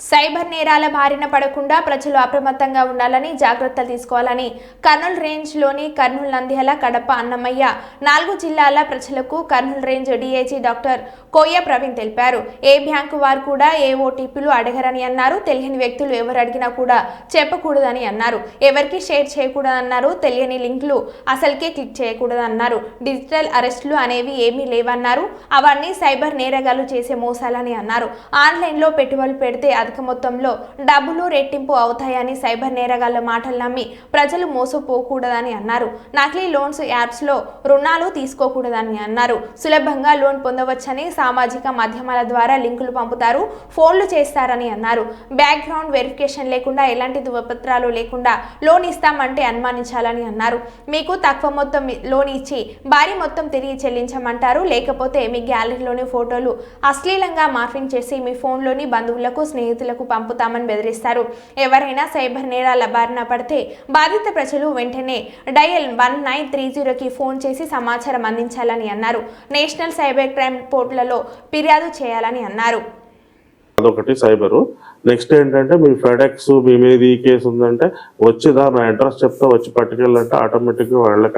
Cyber నేరాల బారిన పడకుండా ప్రజలు అప్రమత్తంగా ఉండాలని జాగ్రత్తలు తీసుకోవాలని కర్నూలు రేంజ్లోని కర్నూలు నంద్యాల కడప అన్నమయ్య నాలుగు జిల్లాల ప్రజలకు Kurnool range DIG doctor Koya Praveen తెలిపారు. ఏ బ్యాంకు వారు కూడా ఏ ఓటీపీలు అడగరని అన్నారు. తెలియని వ్యక్తులు ఎవరు అడిగినా కూడా చెప్పకూడదని అన్నారు. ఎవరికి షేర్ చేయకూడదన్నారు. తెలియని లింకులు అసలుకే క్లిక్ చేయకూడదన్నారు. డిజిటల్ అరెస్టులు అనేవి ఏమీ లేవన్నారు. అవన్నీ సైబర్ నేరగాలు చేసే మోసాలని అన్నారు. ఆన్లైన్లో పెట్టుబడులు పెడితే అధిక మొత్తంలో డబ్బులు రెట్టింపు అవుతాయని సైబర్ నేరగాళ్ళ మాటలు నమ్మి ప్రజలు మోసపోకూడదని అన్నారు. నకిలీ లోన్స్ యాప్స్లో రుణాలు తీసుకోకూడదని అన్నారు. సులభంగా లోన్ పొందవచ్చని సామాజిక మాధ్యమాల ద్వారా లింకులు పంపుతారు ఫోన్లు చేస్తారని అన్నారు. బ్యాక్గ్రౌండ్ వెరిఫికేషన్ లేకుండా ఎలాంటి ధృవపత్రాలు లేకుండా లోన్ ఇస్తామంటే అనుమానించాలని అన్నారు. మీకు తక్కువ మొత్తం లోన్ ఇచ్చి భారీ మొత్తం తిరిగి చెల్లించమంటారు లేకపోతే మీ గ్యాలరీలోని ఫోటోలు అశ్లీలంగా మార్ఫింగ్ చేసి మీ ఫోన్లోని బంధువులకు స్నేహితులు స్నేహితులకు పంపుతామని బెదిరిస్తారు. ఎవరైనా సైబర్ నేరాల బారిన పడితే బాధిత ప్రజలు వెంటనే డయల్ వన్ నైన్ త్రీ జీరోకి ఫోన్ చేసి సమాచారం అందించాలని అన్నారు. నేషనల్ సైబర్ క్రైమ్ పోర్టులలో ఫిర్యాదు చేయాలని అన్నారు. అదొకటి సైబరు. నెక్స్ట్ ఏంటంటే మీ ఫెడెక్స్ మీ మీద ఈ కేసు ఉందంటే వచ్చి దాని అడ్రస్ చెప్తే వచ్చి పట్టుకెళ్ళంటే ఆటోమేటిక్గా వాళ్ళకి